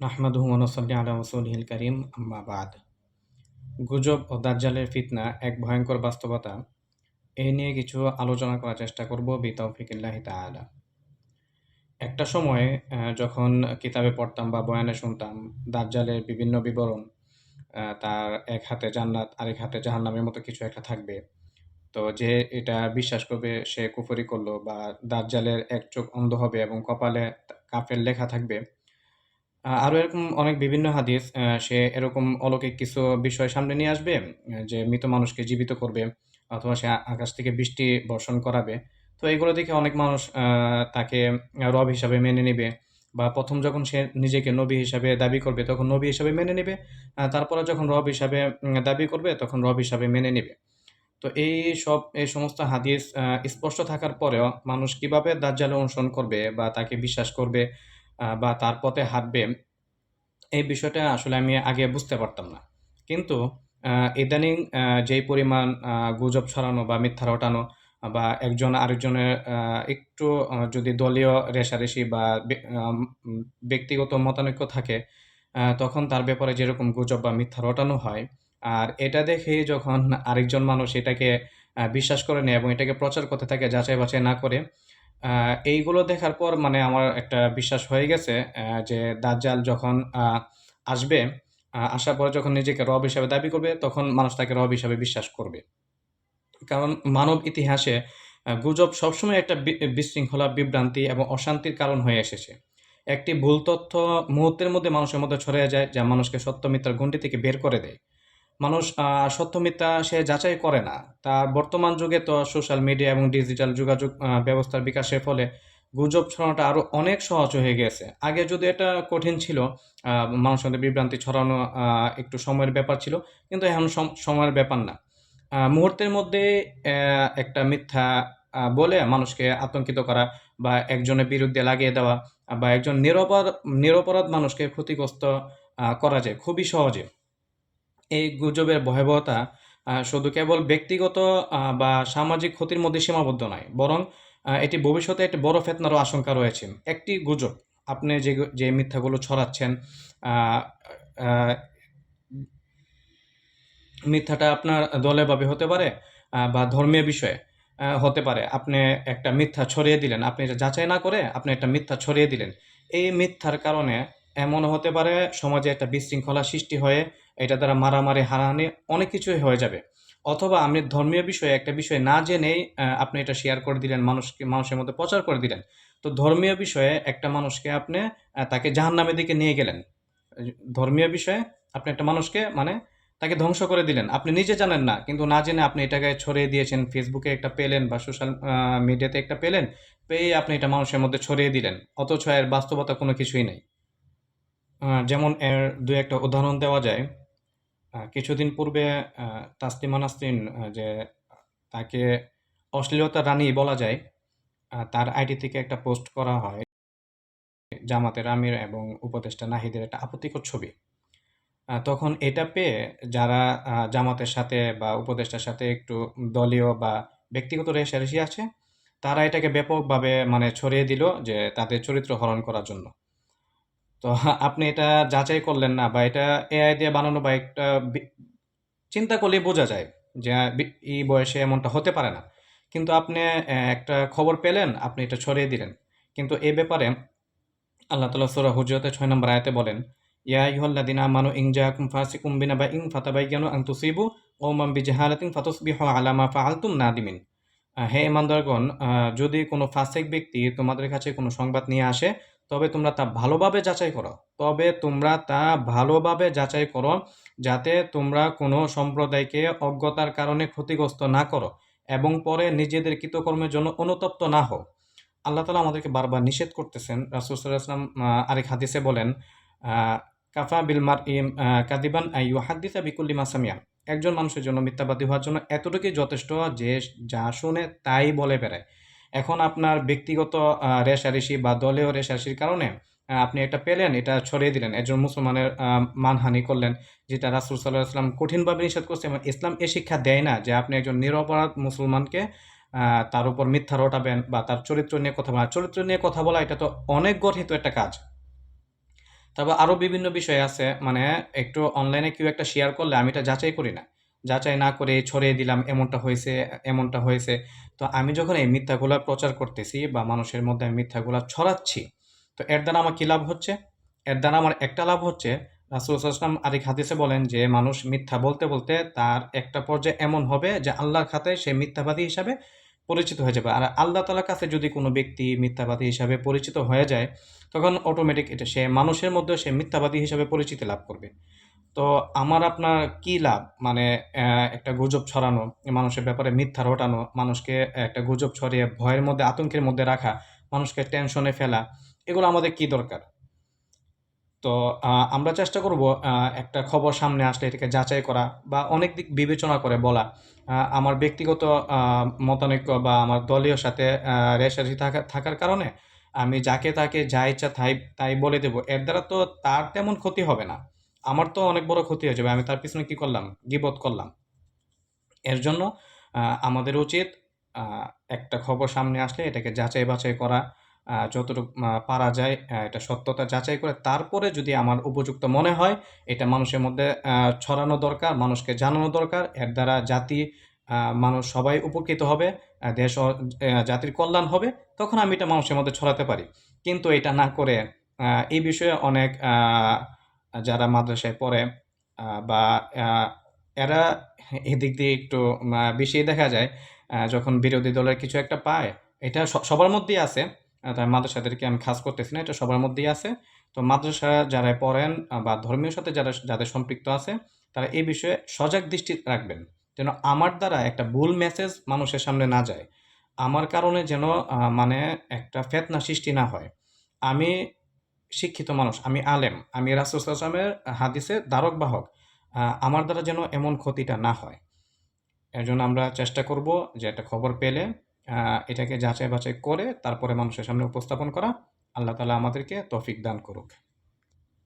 নাহমাদুহু ওয়ানুসাল্লি আলা রাসূলিহিল কারীম, আম্মা বাদ। গুজব ও দাজ্জালের ফিতনা এক ভয়ঙ্কর বাস্তবতা। এই নিয়ে কিছু আলোচনা করার চেষ্টা করব বিতাউফিকিল্লাহি তাআলা। একটা সময়ে যখন কিতাবে পড়তাম বা বয়ানে শুনতাম, দাজ্জালের বিভিন্ন বিবরণ তার এক হাতে জান্নাত, আরেক হাতে জাহান্নামের মতো কিছু একটা থাকবে। তো যে এটা বিশ্বাস করবে, সে কুফরি করল বা দাজ্জালের এক চোখ অন্ধ হবে এবং কপালে কাফের লেখা থাকবে আ আরও এরকম অনেক বিভিন্ন হাদিস সে এরকম অলৌকিক কিছু বিষয় সামনে নিয়ে আসবে, যে মৃত মানুষকে জীবিত করবে অথবা সে আকাশ থেকে বৃষ্টি বর্ষণ করাবে। তো এগুলো দেখে অনেক মানুষ তাকে রব হিসাবে মেনে নেবে বা প্রথম যখন সে নিজেকে নবী হিসাবে দাবি করবে, তখন নবী হিসাবে মেনে নেবে তারপরে যখন রব হিসাবে দাবি করবে, তখন রব হিসাবে মেনে নেবে তো এই সব এই সমস্ত হাদিস স্পষ্ট থাকার পরেও মানুষ কীভাবে দাজ্জাল অনুসরণ করবে বা তাকে বিশ্বাস করবে বা তার পথে হাঁটবে এই বিষয়টা আসলে আমি আগে বুঝতে পারতাম না। কিন্তু ইদানিং যেই পরিমাণ গুজব ছড়ানো বা মিথ্যা রটানো বা একজন আরেকজনের একটু যদি দলীয় রেষারেষি বা ব্যক্তিগত মতানৈক্য থাকে, তখন তার ব্যাপারে যেরকম গুজব বা মিথ্যা রটানো হয়, আর এটা দেখেই যখন আরেকজন মানুষ এটাকে বিশ্বাস করে নেয় এবং এটাকে প্রচার করতে থাকে যাচাই-বাছাই না করে এইগুলো দেখার পর মানে আমার একটা বিশ্বাস হয়ে গেছে যে দাজ্জাল যখন আসবে, আসার পরে যখন নিজেকে রব হিসাবে দাবি করবে, তখন মানুষ তাকে রব হিসাবে বিশ্বাস করবে। কারণ মানব ইতিহাসে গুজব সবসময় একটা বিশৃঙ্খলা, বিভ্রান্তি এবং অশান্তির কারণ হয়ে এসেছে। একটি ভুল তথ্য মুহূর্তের মধ্যে মানুষের মধ্যে ছড়িয়ে যায়, যা মানুষকে সত্য মিথ্যার গণ্ডি থেকে বের করে দেয়। মানুষ সত্য মিথ্যা সে যাচাই করে না। তা বর্তমান যুগে তো সোশ্যাল মিডিয়া এবং ডিজিটাল যোগাযোগ ব্যবস্থার বিকাশের ফলে গুজব ছড়ানোটা আরও অনেক সহজ হয়ে গেছে। আগে যদি এটা কঠিন ছিল, মানুষের মধ্যে বিভ্রান্তি ছড়ানো একটু সময়ের ব্যাপার ছিল। কিন্তু এখন সম সময়ের ব্যাপার না। মুহূর্তের মধ্যে একটা মিথ্যা বলে মানুষকে আতঙ্কিত করা বা একজনের বিরুদ্ধে লাগিয়ে দেওয়া বা একজন নিরপরাধ নিরপরাধ মানুষকে ক্ষতিগ্রস্ত করা যায় খুবই সহজে। এই গুজবের ভয়াবহতা শুধু কেবল ব্যক্তিগত বা সামাজিক ক্ষতির মধ্যে সীমাবদ্ধ নয়। বরং এটি ভবিষ্যতে একটি বড় ফেতনারও আশঙ্কা রয়েছে। একটি গুজব, আপনি যে যে মিথ্যাগুলো ছড়াচ্ছেন মিথ্যাটা আপনার দলীয়ভাবে হতে পারে বা ধর্মীয় বিষয়ে হতে পারে। আপনি একটা মিথ্যা ছড়িয়ে দিলেন। আপনি এটা যাচাই না করে আপনি একটা মিথ্যা ছড়িয়ে দিলেন। এই মিথ্যার কারণে এমনও হতে পারে, সমাজে একটা বিশৃঙ্খলা সৃষ্টি হয়ে এটা দ্বারা মারামারি, হানাহানি অনেক কিছুই হয়ে যাবে। অথবা আপনি ধর্মীয় বিষয়ে একটা বিষয় না জেনেই আপনি এটা শেয়ার করে দিলেন, মানুষকে মানুষের মধ্যে প্রচার করে দিলেন। তো ধর্মীয় বিষয়ে একটা মানুষকে আপনি তাকে জাহান্নামের দিকে নিয়ে গেলেন। ধর্মীয় বিষয়ে আপনি একটা মানুষকে মানে তাকে ধ্বংস করে দিলেন। আপনি নিজে জানেন না। কিন্তু না জেনে আপনি এটাকে ছড়িয়ে দিয়েছেন। ফেসবুকে একটা পেলেন বা সোশ্যাল মিডিয়াতে একটা পেলেন। পেয়ে আপনি এটা মানুষের মধ্যে ছড়িয়ে দিলেন। অথচ এর বাস্তবতা কোনো কিছুই নেই যেমন এর ২-১ উদাহরণ দেওয়া যায়। কিছুদিন পূর্বে তাসলিমা নাসরিন যে তাকে অশ্লীলতা রানী বলা যায়। তার আইডি থেকে একটা পোস্ট করা হয়। জামাতের আমির এবং উপদেষ্টা নাহিদের একটা আপত্তিকর ছবি। তখন এটা পেয়ে যারা জামাতের সাথে বা উপদেষ্টার সাথে একটু দলীয় বা ব্যক্তিগত রেষারেষি আছে, তারা এটাকে ব্যাপকভাবে মানে ছড়িয়ে দিল যে তাদের চরিত্র হরণ করার জন্য। তো আপনি এটা যাচাই করলেন না বা এটা এআই দিয়ে বানানো বা একটা চিন্তা করলেই বোঝা যায় যে আ এই বয়সে এমনটা হতে পারে না। কিন্তু আপনি একটা খবর পেলেন, আপনি এটা ছড়িয়ে দিলেন। কিন্তু এ ব্যাপারে আল্লাহ তাআলা সূরা হুজুরাতের ৬ নম্বর আয়াতে বলেন, ইয়া আইয়ুহাল্লাযীনা আমানু ইন জাআকুম ফাসিকুম বিনাবাইন ফাতাবায়্যানু আন তুসিবু কওমান বিজাহালাতিন ফাতুসবিহু আলা মা ফাআলতুম নাদিমিন। আ হে ঈমানদারগণ আ যদি কোনো ফাসিক ব্যক্তি তোমাদের কাছে কোনো সংবাদ নিয়ে আসে, তবে তোমরা তা ভালোভাবে যাচাই করো। তবে তোমরা তা ভালোভাবে যাচাই করো, যাতে তোমরা কোনো সম্প্রদায়কে অজ্ঞতার কারণে ক্ষতিগ্রস্ত না করো এবং পরে নিজেদের কৃতকর্মের জন্য অনুতপ্ত না হও। আল্লাহ তাআলা আমাদেরকে বারবার নিষেধ করতেছেন। রাসূল আরেক হাদিসে বলেন, কাফা বিল মারই আ কাযিবান আন ইউহাদ্দিসা বিকুল্লি মা সামিআ। একজন মানুষের জন্য মিথ্যাবাদী হওয়ার জন্য এতটুকুই যথেষ্ট যে যা শুনে তাই বলে বেড়ায়। এখন আপনার ব্যক্তিগত রেষারেষি বা দলীয় রেষারেষির কারণে আপনি এটা পেলেন, এটা ছড়িয়ে দিলেন। একজন মুসলমানের মানহানি করলেন, যেটা রাসূল সাল্লাল্লাহু আলাইহি ওয়াসাল্লাম কঠিনভাবে নিষেধ করছে এবং ইসলাম এ শিক্ষা দেয় না যে আপনি একজন নিরপরাধ মুসলমানকে তার উপর মিথ্যা রটাবেন বা তার চরিত্র নিয়ে কথা বলা। চরিত্র নিয়ে কথা বলা এটা তো অনেক গঠিত একটা কাজ। তারপর আরও বিভিন্ন বিষয় আছে মানে একটু অনলাইনে কেউ একটা শেয়ার করলে আমি এটা যাচাই করি না যাচাই না করে ছড়িয়ে দিলাম এমনটা হয়েছে এমনটা হয়েছে। তো আমি যখন এই মিথ্যাগুলা প্রচার করতেছি বা মানুষের মধ্যে আমি মিথ্যাগুলা ছড়াচ্ছি, তো এর দ্বারা আমার কী লাভ হচ্ছে? এর দ্বারা আমার একটা লাভ হচ্ছে, রাসুল রাসুলাম আরেক হাদিসে বলেন যে, মানুষ মিথ্যা বলতে বলতে তার একটা পর্যায়ে এমন হবে যে আল্লাহর খাতায় সে মিথ্যাবাদী হিসাবে পরিচিত হয়ে যাবে। আর আল্লাহ তালার কাছে যদি কোনো ব্যক্তি মিথ্যাবাদী হিসাবে পরিচিত হয়ে যায়, তখন অটোমেটিক এটা সে মানুষের মধ্যে সে মিথ্যাবাদী হিসাবে পরিচিতি লাভ করবে। তো আমার আপনার কি লাভ? মানে একটা গুজব ছড়ানো মানুষের ব্যাপারে মিথ্যা রটানো, মানুষকে একটা গুজব ছড়িয়ে ভয়ের মধ্যে, আতঙ্কের মধ্যে রাখা, মানুষকে টেনশনে ফেলা, এগুলো আমাদের কি দরকার? তো আমরা চেষ্টা করব একটা খবর সামনে আসলে এটাকে যাচাই করা বা অনেক দিক বিবেচনা করে বলা। আমার ব্যক্তিগত মতানৈক্য বা আমার দলীয় সাথে রেশারেশি থাকা, থাকার কারণে আমি যাকে তাকে যা ইচ্ছা তাই তাই বলে দেবো। এর দ্বারা তো তার তেমন ক্ষতি হবে না। আমার তো অনেক বড় ক্ষতি হয়ে যাবে আমি তার পিছনে কি করলাম? গিবত করলাম। এর জন্য আমাদের উচিত একটা খবর সামনে আসলে এটাকে যাচাই বাছাই করা যতটুকু পারা যায় এটা সত্যতা যাচাই করে তারপরে যদি আমার উপযুক্ত মনে হয়, এটা মানুষের মধ্যে ছড়ানো দরকার, মানুষকে জানানো দরকার, এর দ্বারা জাতি মানুষ সবাই উপকৃত হবে দেশ জাতির কল্যাণ হবে, তখন আমি এটা মানুষের মধ্যে ছড়াতে পারি। কিন্তু এটা না করে এই বিষয়ে অনেক যারা মাদ্রাসায় পড়ে বা এরা এদিক দিয়ে একটু বেশি দেখা যায় যখন বিরোধী দলের কিছু একটা পায়, এটা সবার মধ্যেই আছে তাই মাদ্রাসাদেরকে আমি খাস করতেছি না, এটা সবার মধ্যেই আছে। তো মাদ্রাসা যারা পড়েন বা ধর্মীয় সাথে যারা, যাদের সম্পৃক্ত আছে, তারা এই বিষয়ে সজাগ দৃষ্টি রাখবেন, যেন আমার দ্বারা একটা ভুল মেসেজ মানুষের সামনে না যায়। আমার কারণে যেন মানে একটা ফেতনা সৃষ্টি না হয়। আমি শিক্ষিত মানুষ, আমি আলেম, আমি রাসুলামের হাদিসে দ্বারক বাহক আমার দ্বারা যেন এমন ক্ষতিটা না হয়। এর জন্য আমরা চেষ্টা করব যে একটা খবর পেলে এটাকে যাচাই বাছাই করে, তারপরে মানুষের সামনে উপস্থাপন করা, আল্লাহ তালা আমাদেরকে তফিক দান করুক।